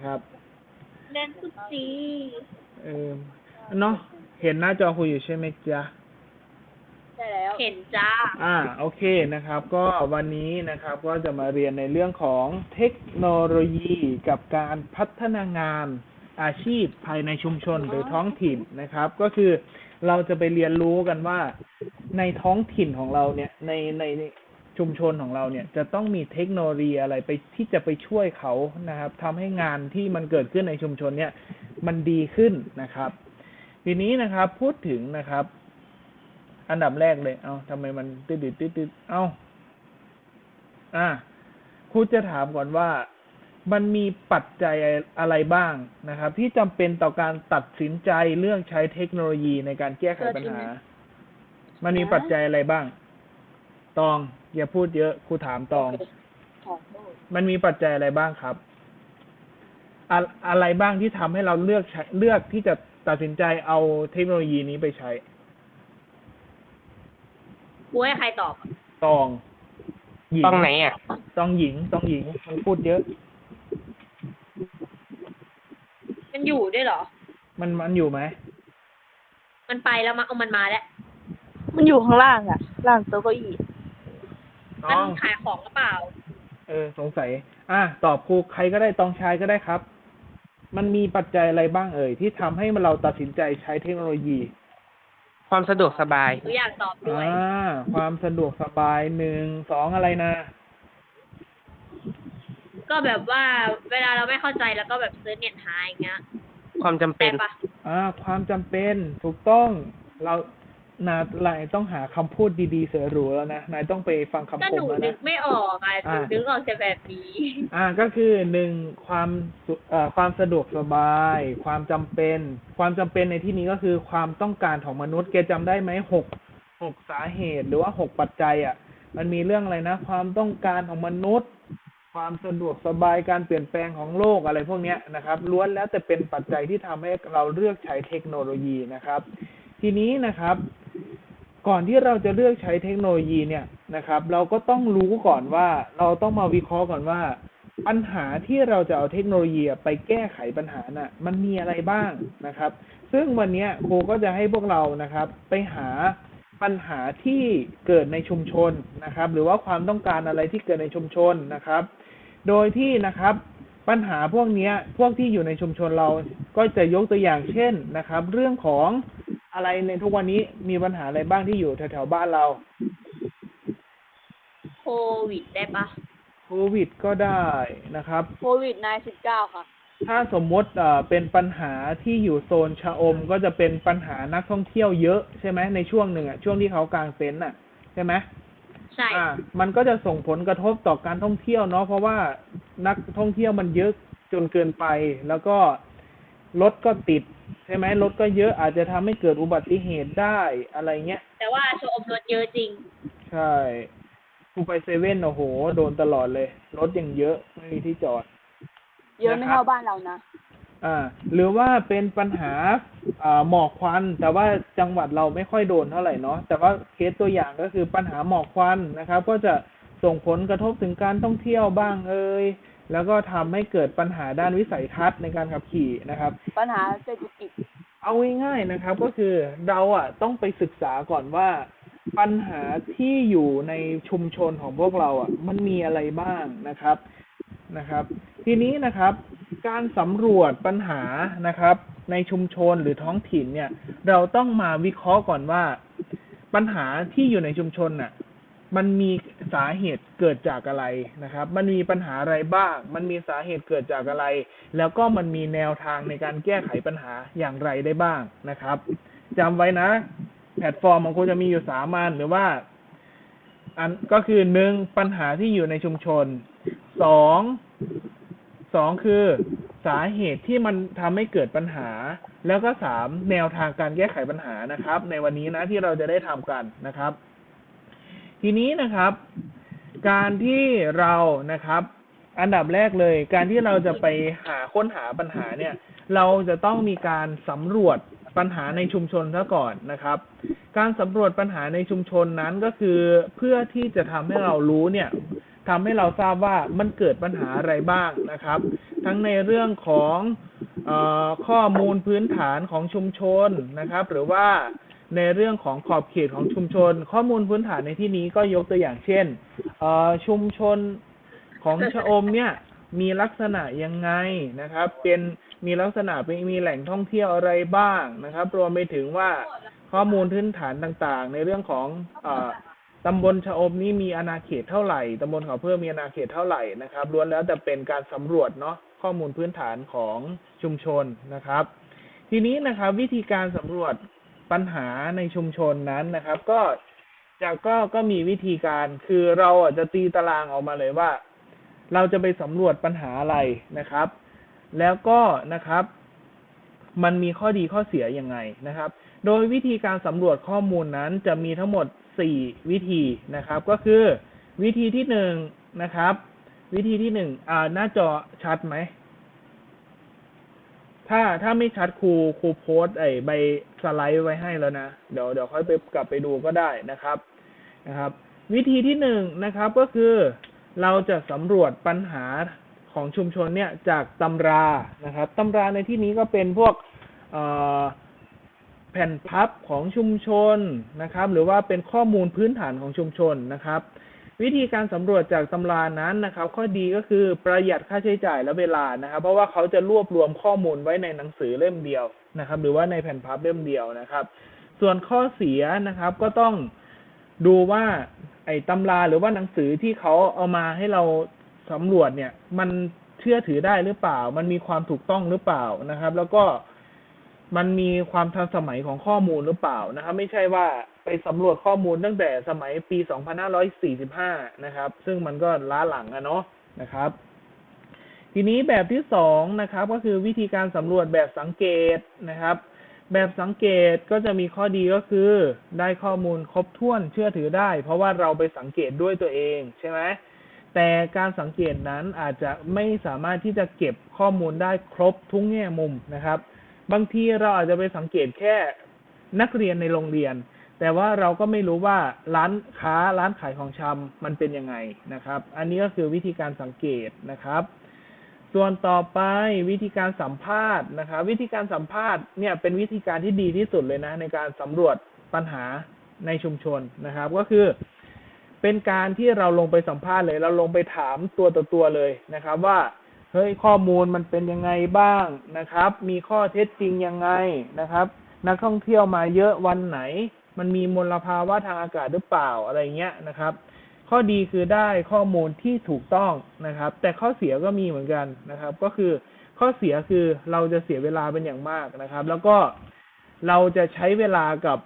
นะครับ เล่นกุจีเออเนาะเห็นหน้าจอคุยอยู่ใช่ไหมจ๊ะใช่แล้วเห็นจ้า อ่า โอเคนะครับ ก็วันนี้นะครับก็จะมาเรียนในเรื่องของเทคโนโลยีกับการพัฒนางานอาชีพภายในชุมชนหรือท้องถิ่นนะครับ ก็คือเราจะไปเรียนรู้กันว่าในท้องถิ่นของเราเนี่ยในใน ชุมชนของเราเนี่ยจะต้องมีเทคโนโลยีอะไรไปที่จะไปช่วยเขานะครับทำให้งานที่มันเกิดขึ้นในชุมชนเนี่ยมันดีขึ้นนะครับ ทีนี้นะครับพูดถึงนะครับ อันดับแรกเลย เอาทำไมมันติดติดติดติดเอาอ่าครูจะถามก่อนว่ามันมีปัจจัยอะไรบ้างนะครับ ที่จำเป็นต่อการตัดสินใจเรื่องใช้เทคโนโลยีในการแก้ไขปัญหา มันมีปัจจัยอะไรบ้าง ตอง อย่าพูดเยอะครูถามตองขอโทษมันมีปัจจัยอะไรบ้างครับ อะอะไรบ้างที่ทำให้เราเลือกใช้เลือกที่จะตัดสินใจเอาเทคโนโลยีนี้ไปใช้ กูให้ใครตอบอะตอง หญิง ต้องไหนอะ ตองหญิง ตองหญิง มันพูดเยอะ มันอยู่ด้วยเหรอ มันมันอยู่ไหม มันไปแล้วมาเอามันมาแล้ว มันอยู่ข้างล่างอะล่างโต๊ะเก้าอี้ตมั นองขายของหรือเปล่า เออ สงสัย อะตอบครูใครก็ได้ตองชายก็ได้ครับ มันมีปัจจัยอะไรบ้างเอ่ย ที่ทำให้เราตัดสินใจใช้เทคโนโลยี ความสะดวกสบายหนูอยากตอบด้วย อ่า ความสะดวกสบายหนึ่งสองอะไรนะ ก็แบบว่าเวลาเราไม่เข้าใจแล้วก็แบบซื้อเน็ตหาอย่างเงี้ยความจำเป็ใช่นปะอ่า ความจำเป็นถูกต้อง เรา นายต้องหาคำพูดดีๆเสือหรูแล้วนะนายต้องไปฟังคำก็คหมนูแล้วนึนะกไม่ออกอะหนูอ่านึกออกแต่แบบนี้ อ่าก็คือหนึ่งความสุเอ่อความสะดวกสบาย ความจำเป็น ความจำเป็นในที่นี้ก็คือความต้องการของมนุษย์แกจำได้ไหมหกหกสาเหตุหรือว่าหกปัจจัย อะ มันมีเรื่องอะไรนะ ความต้องการของมนุษย์ ความสะดวกสบายการเปลี่ยนแปลงของโลกอะไรพวกเนี้ยนะครับล้วนแล้วแต่เป็นปัจจัยที่ทำให้เราเลือกใช้เทคโนโลยีนะครับ ทีนี้นะครับ ก่อนที่เราจะเลือกใช้เทคโนโลยีเนี่ยนะครับ เราก็ต้องรู้ก่อนว่าเราต้องมาวิเคราะห์ก่อนว่า ปัญหาที่เราจะเอาเทคโนโลยีไปแก้ไขปัญหาน่ะ มันมีอะไรบ้างนะครับ ซึ่งวันนี้ครูก็จะให้พวกเรานะครับ ไปหาปัญหาที่เกิดในชุมชนนะครับ หรือว่าความต้องการอะไรที่เกิดในชุมชนนะครับ โดยที่นะครับ ปัญหาพวกเนี้ยพวกที่อยู่ในชุมชนเราก็จะยกตัวอย่างเช่นนะครับ เรื่องของอะไรในทุกวันนี้มีปัญหาอะไรบ้างที่อยู่แถวๆบ้านเราโควิดได้ปะโควิดก็ได้นะครับ โควิดนายสิบเก้าค่ะ ถ้าสมมติเอ่อเป็นปัญหาที่อยู่โซนชะอมก็จะเป็นปัญหานักท่องเที่ยวเยอะใช่ไหมในช่วงหนึ่งอะช่วงที่เขากางเต็นท์อะใช่ไหม ใช่ อ่ามันก็จะส่งผลกระทบต่อการท่องเที่ยวเนาะเพราะว่านักท่องเที่ยวมันเยอะจนเกินไป แล้วก็รถก็ติด ใช่ไหมรถก็เยอะอาจจะทำให้เกิดอุบัติเหตุได้อะไรเงี้ย แต่ว่าโชว์อมรถเยอะจริง ใช่กูไปเซเว่นโอ้โห โดนตลอดเลย รถยังเยอะ ไม่มีที่จอด เยอะไม่เท่าบ้านเรานะ อ่าหรือว่าเป็นปัญหาอ่าหมอกควัน แต่ว่าจังหวัดเราไม่ค่อยโดนเท่าไหร่เนาะแต่ว่าเคสตัวอย่างก็คือปัญหาหมอกควันนะครับ ก็จะส่งผลกระทบถึงการท่องเที่ยวบ้างเอ่ยแล้วก็ทำให้เกิดปัญหาด้านวิสัยทัศน์ในการขับขี่นะครับ ปัญหาเศรษฐกิจเอาง่ายๆนะครับ ก็คือเราอะต้องไปศึกษาก่อนว่า ปัญหาที่อยู่ในชุมชนของพวกเราอะ มันมีอะไรบ้างนะครับนะครับ ทีนี้นะครับ การสำรวจปัญหานะครับ ในชุมชนหรือท้องถิ่นเนี่ย เราต้องมาวิเคราะห์ก่อนว่า ปัญหาที่อยู่ในชุมชนน่ะ มันมีสาเหตุเกิดจากอะไรนะครับ มันมีปัญหาอะไรบ้าง มันมีสาเหตุเกิดจากอะไร แล้วก็มันมีแนวทางในการแก้ไขปัญหาอย่างไรได้บ้างนะครับจำไว้นะ แพลตฟอร์มของคุณจะมีอยู่สามอัน หรือว่า อันก็คือหนึ่งปัญหาที่อยู่ในชุมชนสอง สองคือสาเหตุที่มันทำให้เกิดปัญหา แล้วก็สามแนวทางการแก้ไขปัญหานะครับ ในวันนี้นะที่เราจะได้ทำกันนะครับ ทีนี้นะครับ การที่เรานะครับ อันดับแรกเลย การที่เราจะไปหาค้นหาปัญหาเนี่ย เราจะต้องมีการสำรวจปัญหาในชุมชนซะก่อนนะครับ การสำรวจปัญหาในชุมชนนั้นก็คือเพื่อที่จะทำให้เรารู้เนี่ย ททำให้เราทราบว่ามันเกิดปัญหาอะไรบ้างนะครับ ทั้งในเรื่องของออข้อมูลพื้นฐานของชุมชนนะครับ หรือว่าในเรื่องของขอบเขตของชุมชน ข้อมูลพื้นฐานในที่นี้ก็ยกตัวอย่างเช่นชุมชนของชะอมเนี่ยมีลักษณะยังไงนะครับ เป็นมีลักษณะเป็นมีแหล่งท่องเที่ยวอะไรบ้างนะครับ รวมไปถึงว่าข้อมูลพื้นฐานต่างๆ ในเรื่องของอ ตำบลชะอมนี่มีอาณาเขตเท่าไหร่ ตำบลเขาเพิ่มมีอาณาเขตเท่าไหร่นะครับ ล้วนแล้วแต่เป็นการสำรวจเนาะข้อมูลพื้นฐานของชุมชนนะครับ ทีนี้นะครับวิธีการสำรวจปัญหาในชุมชนนั้นนะครับ ก็จะก็ก็มีวิธีการคือเราจะตีตารางออกมาเลยว่า เราจะไปสำรวจปัญหาอะไรนะครับ แล้วก็นะครับ มันมีข้อดีข้อเสียยังไงนะครับ โดยวิธีการสำรวจข้อมูลนั้นจะมีทั้งหมด สี่วิธีนะครับ ก็คือวิธีที่หนึ่งนะครับ วิธีที่หนึ่งอ่าหน้าจอชัดไหม ถ้าถ้าไม่ชัดครูครูโพสไอใบสไลด์ไว้ให้แล้วนะ เดี๋ยวเดี๋ยวค่อยไปกลับไปดูก็ได้นะครับนะครับ วิธีที่หนึ่งนะครับก็คือเราจะสำรวจปัญหาของชุมชนเนี่ยจากตำรานะครับตำราในที่นี้ก็เป็นพวกเอ่อ แผ่นพับของชุมชนนะครับ หรือว่าเป็นข้อมูลพื้นฐานของชุมชนนะครับ วิธีการสำรวจจากตำรานั้นนะครับ ข้อดีก็คือประหยัดค่าใช้จ่ายและเวลานะครับ เพราะว่าเขาจะรวบรวมข้อมูลไว้ในหนังสือเล่มเดียวนะครับ หรือว่าในแผ่นพับเล่มเดียวนะครับ ส่วนข้อเสียนะครับก็ต้องดูว่าไอ้ตำราหรือว่าหนังสือที่เขาเอามาให้เราสำรวจเนี่ย มันเชื่อถือได้หรือเปล่า มันมีความถูกต้องหรือเปล่านะครับ แล้วก็ มันมีความทันสมัยของข้อมูลหรือเปล่านะครับ ไม่ใช่ว่าไปสำรวจข้อมูลตั้งแต่สมัยปี 2545 นะครับ ซึ่งมันก็ล้าหลังอะเนาะนะครับ ทีนี้แบบที่สองนะครับ ก็คือวิธีการสำรวจแบบสังเกตนะครับ แบบสังเกตก็จะมีข้อดีก็คือ ได้ข้อมูลครบถ้วนเชื่อถือได้ เพราะว่าเราไปสังเกตด้วยตัวเองใช่ไหมแต่การสังเกตนั้นอาจจะไม่สามารถที่จะเก็บข้อมูลได้ครบทุกแง่มุมนะครับ บางทีเราอาจจะไปสังเกตแค่นักเรียนในโรงเรียน แต่ว่าเราก็ไม่รู้ว่าร้านค้าร้านขายของชำมันเป็นยังไงนะครับ อันนี้ก็คือวิธีการสังเกตนะครับ ส่วนต่อไปวิธีการสัมภาษณ์นะครับ วิธีการสัมภาษณ์เนี่ยเป็นวิธีการที่ดีที่สุดเลยนะ ในการสำรวจปัญหาในชุมชนนะครับ ก็คือเป็นการที่เราลงไปสัมภาษณ์เลย เราลงไปถามตัวต่อตัวเลยนะครับ ว่า เฮ้ยข้อมูลมันเป็นยังไงบ้างนะครับ มีข้อเท็จจริงยังไงนะครับ นักท่องเที่ยวมาเยอะวันไหน มันมีมลภาวะทางอากาศหรือเปล่าอะไรเงี้ยนะครับ ข้อดีคือได้ข้อมูลที่ถูกต้องนะครับ แต่ข้อเสียก็มีเหมือนกันนะครับ ก็คือข้อเสียคือเราจะเสียเวลาเป็นอย่างมากนะครับ แล้วก็เราจะใช้เวลากับ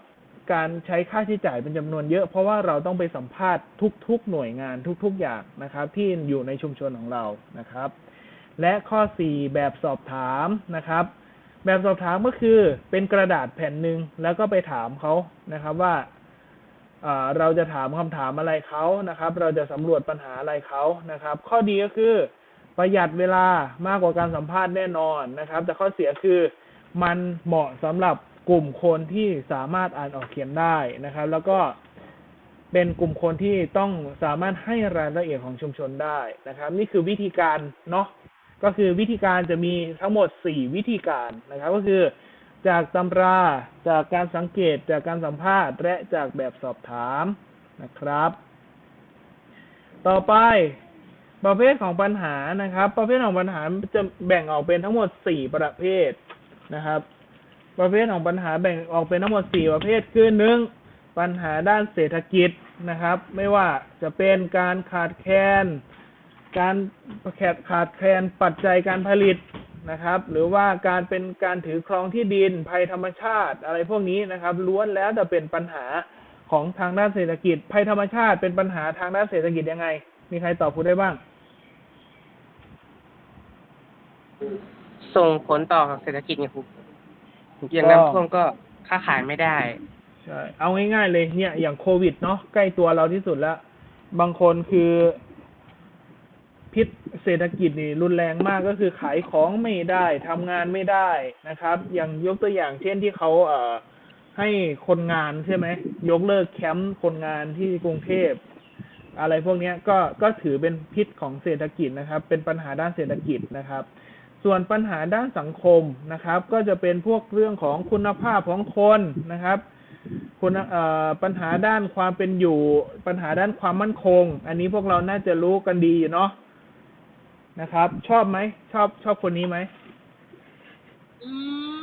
การใช้ค่าใช้จ่ายเป็นจำนวนเยอะ เพราะว่าเราต้องไปสัมภาษณ์ทุก ๆ หน่วยงานทุก ๆ อย่างนะครับ ที่อยู่ในชุมชนของเรานะครับ และข้อ 4 แบบสอบถามนะครับ แบบสอบถามก็คือเป็นกระดาษแผ่นหนึ่งแล้วก็ไปถามเขานะครับว่าเอ่อเราจะถามคำถามอะไรเขานะครับ เราจะสำรวจปัญหาอะไรเขานะครับ ข้อดีก็คือประหยัดเวลามากกว่าการสัมภาษณ์แน่นอนนะครับ แต่ข้อเสียคือมันเหมาะสำหรับกลุ่มคนที่สามารถอ่านออกเขียนได้นะครับ แล้วก็เป็นกลุ่มคนที่ต้องสามารถให้รายละเอียดของชุมชนได้นะครับ นี่คือวิธีการเนาะ ก็คือวิธีการจะมีทั้งหมด 4 วิธีการนะครับ ก็คือ จากตำราจากการสังเกตจากการสัมภาษณ์ และจากแบบสอบถามนะครับ ต่อไปประเภทของปัญหานะครับ ประเภทของปัญหาจะแบ่งออกเป็นทั้งหมด 4 ประเภทนะครับ ประเภทของปัญหาแบ่งออกเป็นทั้งหมด 4 ประเภทคือหนึ่งปัญหาด้านเศรษฐกิจนะครับ ไม่ว่าจะเป็นการขาดแคลน การขาดขาดแคลนปัจจัยการผลิตนะครับ หรือว่าการเป็นการถือครองที่ดินภัยธรรมชาติอะไรพวกนี้นะครับล้วนแล้วแต่เป็นปัญหาของทางด้านเศรษฐกิจ ภัยธรรมชาติเป็นปัญหาทางด้านเศรษฐกิจยังไง มีใครตอบคุณได้บ้าง ส่งผลต่อเศรษฐกิจไงครูอย่างน้ำท่วมก็ค้าขายไม่ได้ใช่เอาง่ายๆเลยเนี่ย อย่างโควิดเนาะใกล้ตัวเราที่สุดแล้ว บางคนคือ พิษเศรษฐกิจนี่รุนแรงมากก็คือขายของไม่ได้ทำงานไม่ได้นะครับ อย่างยกตัวอย่างเช่นที่เขาเอ่อให้คนงานใช่ไหมยกเลิกแคมป์คนงานที่กรุงเทพอะไรพวกนี้ก็ก็ถือเป็นพิษของเศรษฐกิจนะครับ เป็นปัญหาด้านเศรษฐกิจนะครับ ส่วนปัญหาด้านสังคมนะครับ ก็จะเป็นพวกเรื่องของคุณภาพของคนนะครับคุณอ่อปัญหาด้านความเป็นอยู่ ปัญหาด้านความมั่นคง อันนี้พวกเราน่าจะรู้กันดีอยู่เนาะ นะครับ ชอบไหม ชอบชอบคนนี้ไหม อืม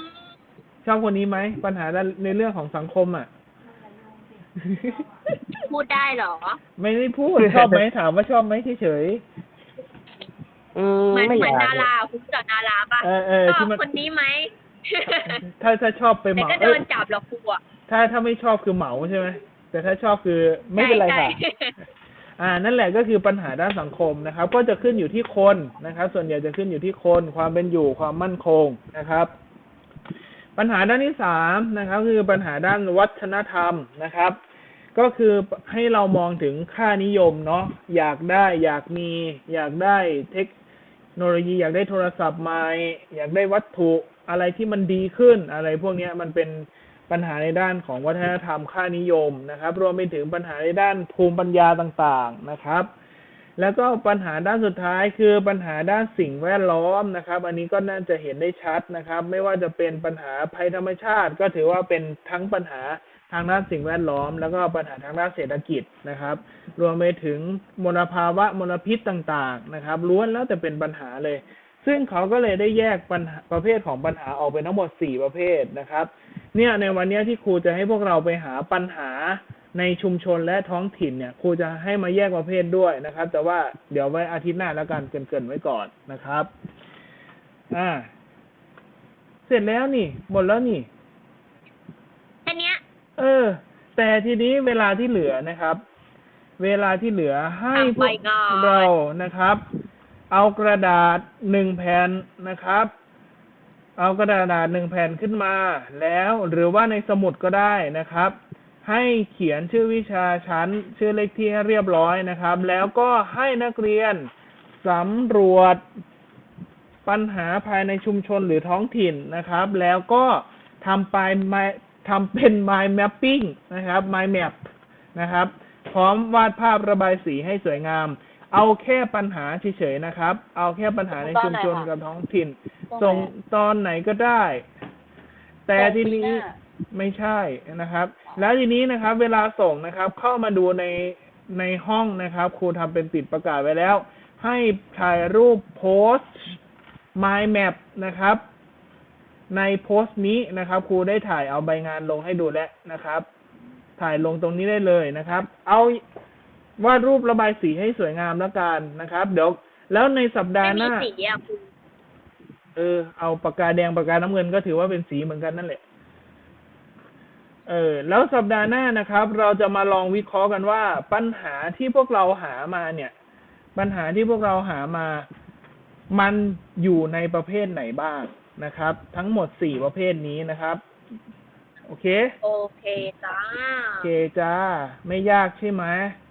ชอบคนนี้ไหม ปัญหาด้านในเรื่องของสังคมอะ พูดได้เหรอ ไม่ได้พูด ชอบไหม ถามว่าชอบไหมเฉยอืมเหมือนไม่เหอมือนยากดาราคุณจากดาราป่ะๆเออเออชอที่บมันคนนี้ไหมถ้าถ้าชอบไปเหแต่มาก็เอ้โดยนจับหรอกครูอะถ้าถ้าไม่ชอบคือเหมาใช่ไหมแต่ถ้าชอบคือไม่เป็นไรค่ะ ใช่ใช่ อ่านั่นแหละก็คือปัญหาด้านสังคมนะครับ ก็จะขึ้นอยู่ที่คนนะครับ ส่วนใหญ่จะขึ้นอยู่ที่คนความเป็นอยู่ความมั่นคงนะครับ ปัญหาด้านที่สามนะครับ คือปัญหาด้านวัฒนธรรมนะครับ ก็คือให้เรามองถึงค่านิยมเนาะอยากได้อยากมีอยากได้เทคโนโลยีอยากได้โทรศัพท์ใหม่อยากได้วัตถุอะไรที่มันดีขึ้นอะไรพวกนี้มันเป็น ปัญหาในด้านของวัฒนธรรมค่านิยมนะครับ รวมไปถึงปัญหาในด้านภูมิปัญญาต่างๆนะครับ แล้วก็ปัญหาด้านสุดท้ายคือปัญหาด้านสิ่งแวดล้อมนะครับ อันนี้ก็น่าจะเห็นได้ชัดนะครับ ไม่ว่าจะเป็นปัญหาภัยธรรมชาติ ก็ถือว่าเป็นทั้งปัญหาทางด้านสิ่งแวดล้อม แล้วก็ปัญหาทางด้านเศรษฐกิจนะครับ รวมไปถึงมลภาวะมลพิษต่างๆนะครับล้วนแล้วแต่เป็นปัญหาเลย ซึ่งเขาก็เลยได้แยกปัญหาประเภทของปัญหาออกเป็นทั้งหมดสี่ประเภทนะครับ เนี่ยในวันเนี้ยที่ครูจะให้พวกเราไปหาปัญหาในชุมชนและท้องถิ่นเนี่ยครูจะให้มาแยกประเภทด้วยนะครับ แต่ว่าเดี๋ยวไว้อาทิตย์หน้าแล้วกันเกรินๆไว้ก่อนนะครับอ่าเสร็จแล้วนี่ หมดแล้วนี่แค่เนี้ยเออ แต่ทีนี้เวลาที่เหลือนะครับ เวลาที่เหลือให้พวไปกก่อนเรานะครับ เอากระดาษหนึ่งแผ่นนะครับ เอากระดาษหนึ่งแผ่นขึ้นมา แล้วหรือว่าในสมุดก็ได้นะครับ ให้เขียนชื่อวิชาชั้น ชื่อเลขที่ให้เรียบร้อยนะครับ แล้วก็ให้นักเรียนสำรวจปัญหาภายในชุมชนหรือท้องถิ่นนะครับ แล้วก็ทำไปทำเป็น mind mapping นะครับ mind map นะครับ พร้อมวาดภาพระบายสีให้สวยงาม เอาแค่ปัญหาเฉยๆนะครับ เอาแค่ปัญหาในชุมชนกับท้องถิ่น ส่งตอนไหนก็ได้ แต่ทีนี้ส่งปีหาไม่ใช่นะครับ แล้วทีนี้นะครับ เวลาส่งนะครับ เข้ามาดูในในห้องนะครับ ครูทำเป็นติดประกาศไว้แล้ว ให้ถ่ายรูปโพสต์ my map นะครับ ในโพสต์นี้นะครับ ครูได้ถ่ายเอาใบงานลงให้ดูแล้วนะครับ ถ่ายลงตรงนี้ได้เลยนะครับ เอา วาดรูประบายสีให้สวยงามแล้วกันนะครับ เดี๋ยว แล้วในสัปดาไม่ห์หมีน้า สีอะคุณเออ เอาปากกาแดงปากกาน้ำเงินก็ถือว่าเป็นสีเหมือนกันนั่นแหละ เออ แล้วสัปดาห์หน้านะครับ เราจะมาลองวิเคราะห์กันว่า ปัญหาที่พวกเราหามาเนี่ย ปัญหาที่พวกเราหามา มันอยู่ในประเภทไหนบ้างนะครับ ทั้งหมดสี่ประเภทนี้นะครับ โอเค โอเคจ้า โอเคจ้า ไม่ยากใช่ไหมไ